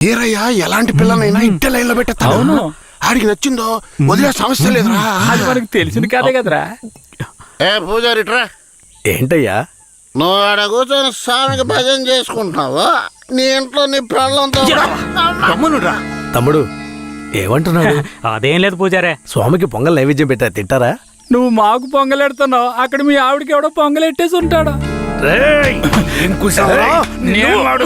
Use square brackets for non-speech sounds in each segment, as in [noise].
ఏరయ్యా ఎలాంటి పిల్లనైనా ఇంటి లైన్లో పెట్టేస్తాను అవును. ఆడికి నచ్చిందో వదిలే సమస్య లేదురా. అది మనకి తెలిసింది కాదే కదరా. ఏ పూజారి ఇట్రా. ఏంటయ్యా? నువ్వు ఆడ కూర్చొని స్వామికి భజన చేసుకుంటున్నావు? నీ ఇంట్లో నీ ప్రాణంతో గమ్మునురా తమ్ముడు ఏమంటున్నాడు? అదేం లేదు పూజారే. స్వామికి పొంగల్ నైవేద్యం పెట్టా తింటారా? నువ్వు మాకు పొంగలెడుతున్నావు. అక్కడ మీ ఆవిడకి ఎవడో పొంగలెట్టేసి ఉంటాడు.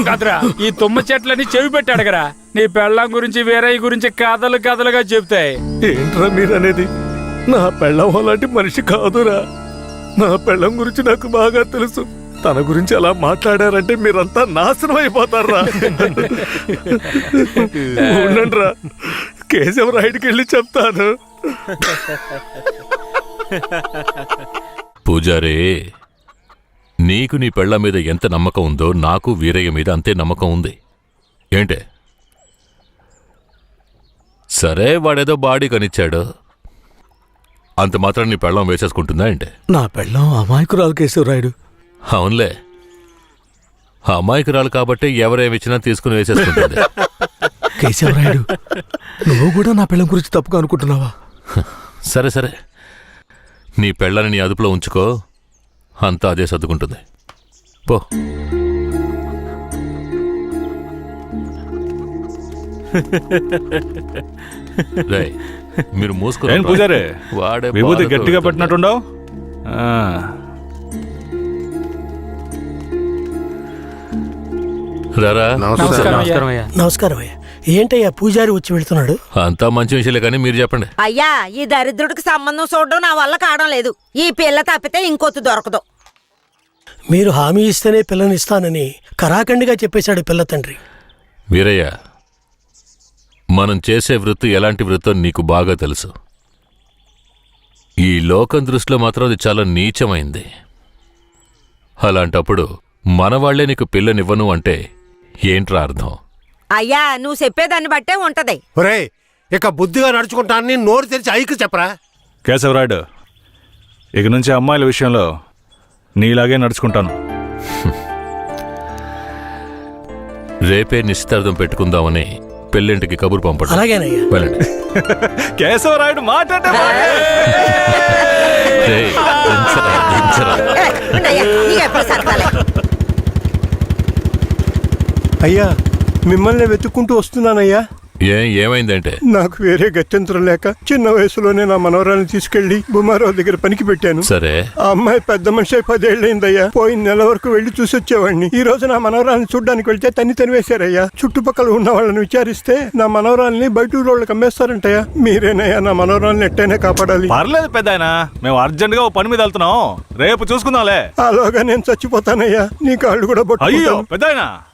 కదరా. ఈ తుమ్మ చెట్లని చెవి పెట్టాడు కదా నీ పెళ్ళం గురించి వేరే గురించి కథలు కథలుగా చెప్తాయి ఏంట్రా మీరనేది? నా పెళ్ళం అలాంటి మనిషి కాదురా. నా పెళ్ళం గురించి నాకు బాగా తెలుసు. తన గురించి అలా మాట్లాడారంటే మీరంతా నాశనం అయిపోతారా? ఉండండిరా. కేశవ రైడ్కి వెళ్ళి చెప్తాను. పూజారే నీకు నీ పెళ్ళ మీద ఎంత నమ్మకం ఉందో నాకు వీరయ్య మీద అంతే నమ్మకం ఉంది. ఏంటే? సరే వాడేదో బాడీ కనిచ్చాడు. అంత మాత్రం నీ పెళ్ళం వేసేసుకుంటుందా ఏంటే? నా పెళ్ళం అమాయకురాలు కేశవరాయుడు. అవునులే. అమాయకురాలు కాబట్టి ఎవరేమిచ్చినా తీసుకుని వేసేసుకుంటుంది. [laughs] కేశవరాయుడు నువ్వు కూడా నా పెళ్ళం గురించి తప్పుగా అనుకుంటున్నావా? [laughs] సరే సరే. నీ పెళ్ళని నీ అదుపులో ఉంచుకో. అంతా అదే సర్దుకుంటుంది. పో. రేయ్, మీరు మూసుకుని ఏం పూజారే? వాడే విభూతి బాధతో గట్టిగా వెళ్తుంటే. పెట్టినట్టుండవు? రారా. నమస్కారం అయ్యా. నమస్కారం అయ్యా. ఏంటయ్యా పూజారి వచ్చి వెళ్తున్నాడు? అంతా మంచి విషయాలే కానీ మీరు చెప్పండి. అయ్యా ఈ దరిద్రుడికి సంబంధం చూడడం నా వల్ల కావడం లేదు. ఈ పిల్ల తప్పితే ఇంకొత్తు దొరకదు. మీరు హామీ ఇస్తేనే పిల్లని ఇస్తానని కరాఖండిగా చెప్పేశాడు పిల్ల తండ్రి. వీరయ్య మనం చేసే వృత్తి ఎలాంటి వృత్తో నీకు బాగా తెలుసు. ఈ లోకం దృష్టిలో మాత్రం అది చాలా నీచమైంది. అలాంటప్పుడు మనవాళ్ళే నీకు పిల్లనివ్వను అంటే ఏంట్రా అర్థం? అయ్యా నువ్వు చెప్పేదాన్ని బట్టే ఉంటది. ఒరే ఇక బుద్ధిగా నడుచుకుంటానని నోరు తెరిచి ఐకి చెప్పరా? కేశవరాయుడు ఇక నుంచి అమ్మాయిల విషయంలో నీలాగే నడుచుకుంటాను. [laughs] రేపే నిశ్చితార్థం పెట్టుకుందామని పెళ్ళింటికి కబురు పంపడం. అలాగేనయ్యా. వెళ్ళండి. [laughs] కేశవరాయుడు మాట్లాడే రేయ్, దించరా, దించరా. అయ్యా మిమ్మల్ని వెతుక్కుంటూ వస్తున్నానయ్యా. ఏం ఏమైందంటే? నాకు వేరే గత్యంతరం లేక చిన్న వయసులోనే నా మనవరాలను తీసుకెళ్ళి బుమారావు దగ్గర పనికి పెట్టాను. సరే. ఆ అమ్మాయి పెద్ద మనిషి అయి పదేళ్ళయిందయ్యా పోయిన నెల వరకు వెళ్ళి చూసి వచ్చేవాడిని ఈ రోజు నా మనవరాలను చూడ్డానికి వెళ్తే తన్ని తనివేశారయ్యా చుట్టుపక్కల ఉన్న వాళ్ళని విచారిస్తే నా మనవరాల్ని బయట ఊరోళ్ళకి అమ్మేస్తారంటయ్యా. మీరేనయ్యా నా మనవరాల్ని ఎట్టైనా కాపాడాలి. పర్లేదు పెద్ద మేము అర్జెంట్గా ఓ పని మీద వెళ్తున్నాం. రేపు చూసుకుందాంలే. అలాగా నేను చచ్చిపోతానయ్యా. నీ కాళ్ళు కూడా అయ్యో పట్టుకుంటాను. పెద్ద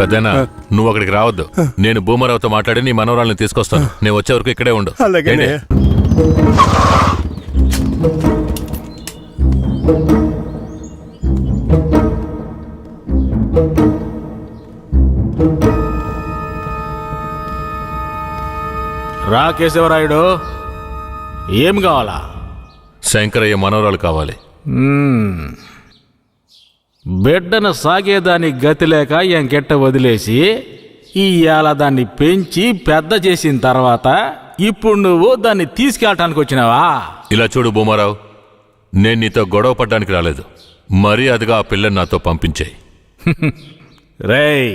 పెద్దనా? నువ్వు అక్కడికి రావద్దు. నేను భూమరావుతో మాట్లాడి నీ మనవరాల్ని తీసుకొస్తాను. నేను వచ్చే వరకు ఇక్కడే ఉండు. రా కేశవరాయుడు. ఏం కావాలా? శంకరయ్య మనవరాలు కావాలి. బిడ్డను సాగేదానికి గతి లేక ఎంకెట్ట వదిలేసి ఇవాళ దాన్ని పెంచి పెద్ద చేసిన తర్వాత ఇప్పుడు నువ్వు దాన్ని తీసుకెళ్ళటానికి వచ్చినావా? ఇలా చూడు భూమారావు నేను నీతో గొడవ పడ్డానికి రాలేదు. మరీ అదిగా ఆ పిల్లని నాతో పంపించేయి. [laughs] రేయ్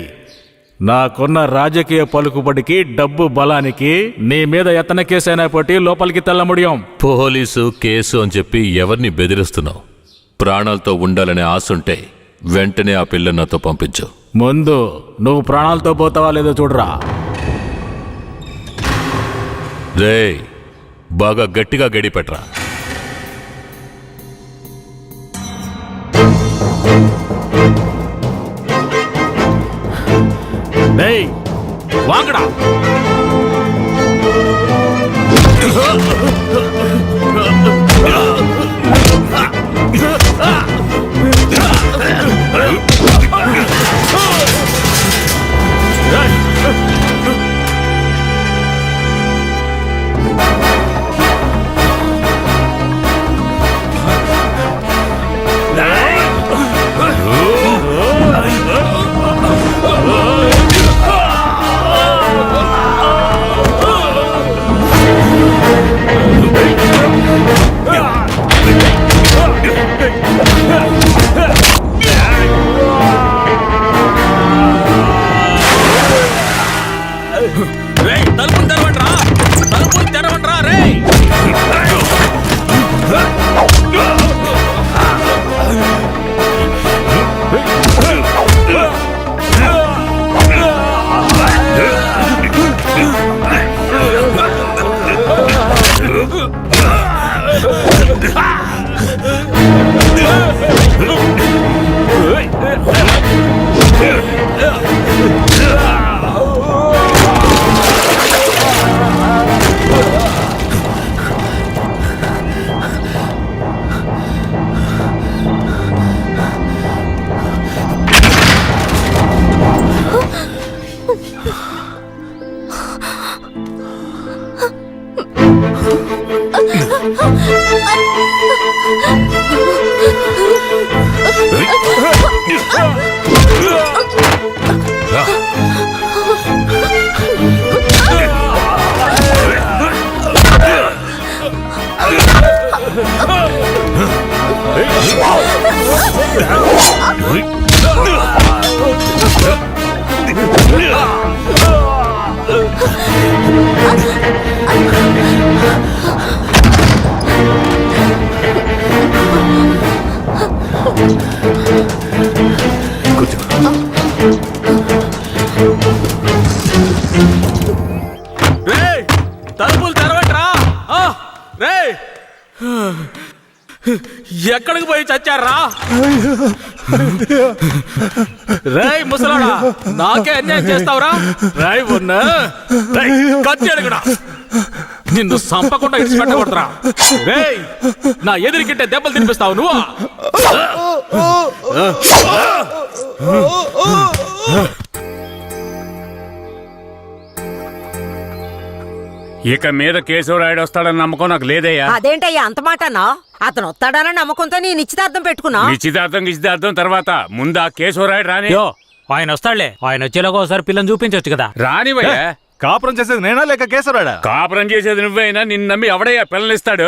నాకున్న రాజకీయ పలుకుబడికి డబ్బు బలానికి నీ మీద ఎత్తన కేసైనా పట్టి లోపలికి తెల్లముడియం పోలీసు కేసు అని చెప్పి ఎవరిని బెదిరిస్తున్నావు? ప్రాణాలతో ఉండాలనే ఆశుంటే వెంటనే ఆ పిల్లని నాతో పంపించు. ముందు నువ్వు ప్రాణాలతో పోతావా లేదో చూడరా. రే బాగా గట్టిగా గడిపెట్రా వాంగడా. రేయ్ ఎక్కడికి పోయి చచ్చారా రేయ్ ముసలాడా నాకే అన్యాయం చేస్తావురా రాయ్ ఉన్నా కత్తి నిన్ను సంపకుండా ఇచ్చి పెట్టకూడదురా రేయ్ నా ఎదురికింటే దెబ్బలు తినిపిస్తావు నువ్వు ఇక మీద కేశవరాయుడు వస్తాడని నమ్మకం నాకు లేదయ్యా. అదేంటయ్యా అంత మాట అన్నావ్? అతను వస్తాడన్న నమ్మకంతో నీ నిశ్చితార్థం పెట్టుకున్నా? నిశ్చితార్థం నిశ్చితార్థం తర్వాత ముందు ఆ కేశవరాయుడు రాని. యో ఆయన వస్తాడులే. ఆయన వచ్చేలాగా ఒకసారి పిల్లని చూపించవచ్చు కదా. రానివయ్యా. కాపురం చేసేది నేనా లేక కేసరాడా కాపురం చేసేది నువ్వైనా నిన్ను నమ్మి ఎవడయ్యా పిల్లనిస్తాడు?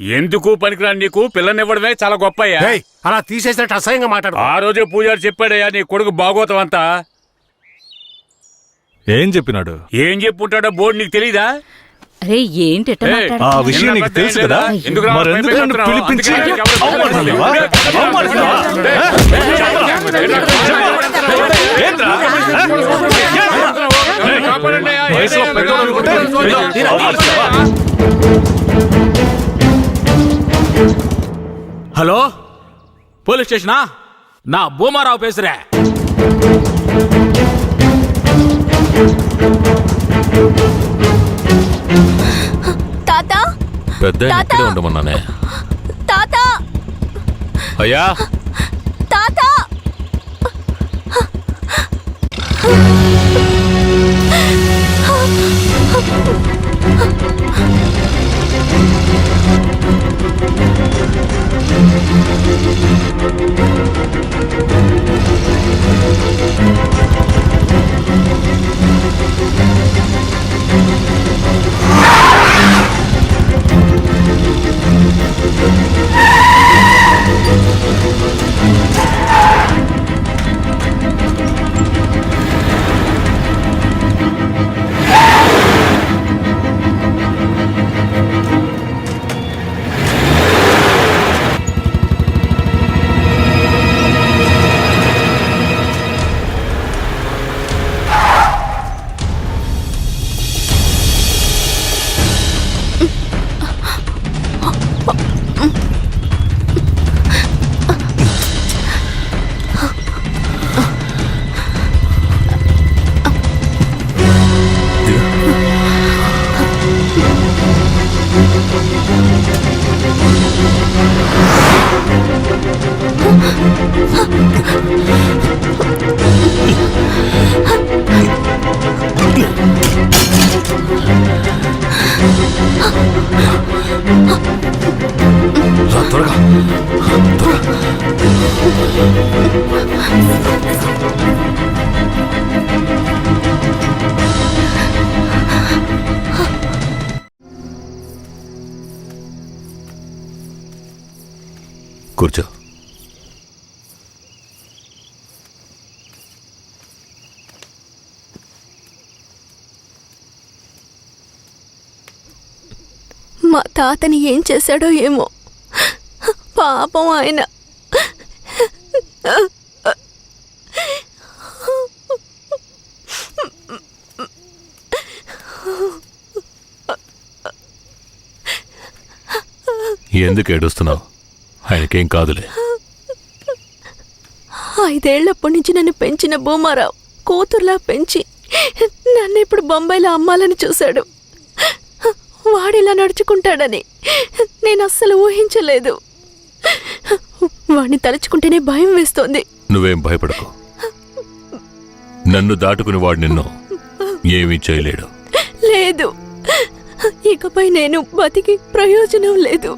ఎందుకు పనికిరాని నీకు? పిల్లనివ్వడమే చాలా గొప్పయ్యా. ఏయ్, అలా తీసేసినట్టు అసహ్యంగా మాట్లాడు ఆ రోజే పూజారి చెప్పాడయ్యా నీ కొడుకు భాగవతం అంతా. ఏం చెప్పినాడు? ఏం చెప్పుంటాడో బోర్డు నీకు తెలీదా? అరే ఏంటి ఆ విషయం నీకు తెలుసు కదా? ఎందుకు రా- నన్ను? పిలిపించి వయసులో అనుకుంటే? హలో పోలీస్ స్టేషనా నా భూమారావు పేసురే పెద్ద ఇక్కడే ఉండమన్నానే. తాత! అయ్యా! తాత! కూర్చో. మా తాతని ఏం చేశాడో ఏమో. పాపం ఆయన. ఎందుకు ఏడుస్తున్నావు? ఆయనకేం కాదులే. ఐదేళ్ళప్పటి నుంచి నన్ను పెంచిన భూమారావు కూతుర్లా పెంచి నన్ను ఇప్పుడు బొంబాయిలో అమ్మాలని చూశాడు. వాడిలా నడుచుకుంటాడని నేను అస్సలు ఊహించలేదు. వాడిని తలుచుకుంటేనే భయం వేస్తోంది. నువ్వేం భయపడకు. నన్ను దాటుకుని వాడు నిన్ను ఏమీ చేయలేడు. లేదు. ఇకపై నేను బతికి ప్రయోజనం లేదు.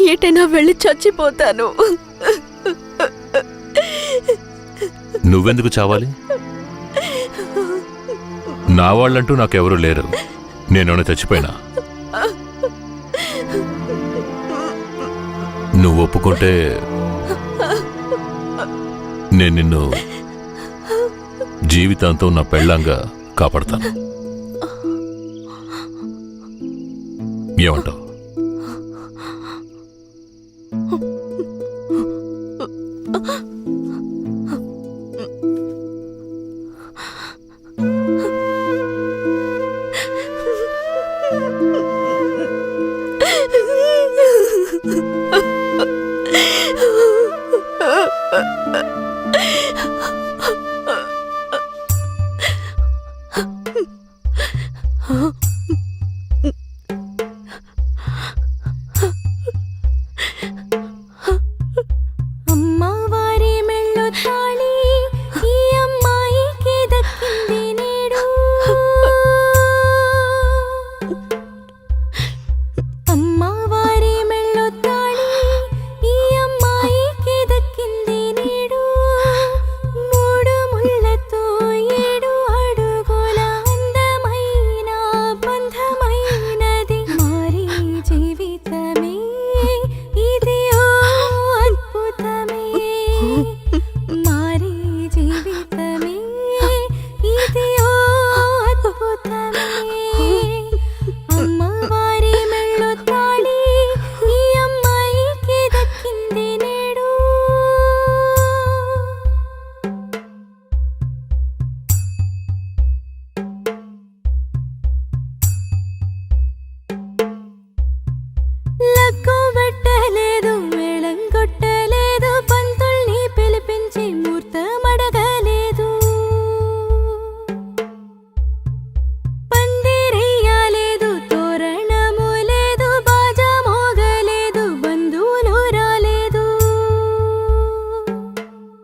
ఎటైనా వెళ్ళి చచ్చిపోతాను. నువ్వెందుకు చావాలి? నా వాళ్ళంటూ నాకెవరూ లేరు. నేను చచ్చిపోయినా? నువ్వు ఒప్పుకుంటే నేను నిన్ను జీవితాంతం నా పెళ్ళంగా కాపాడతాను. ఏమంటావు?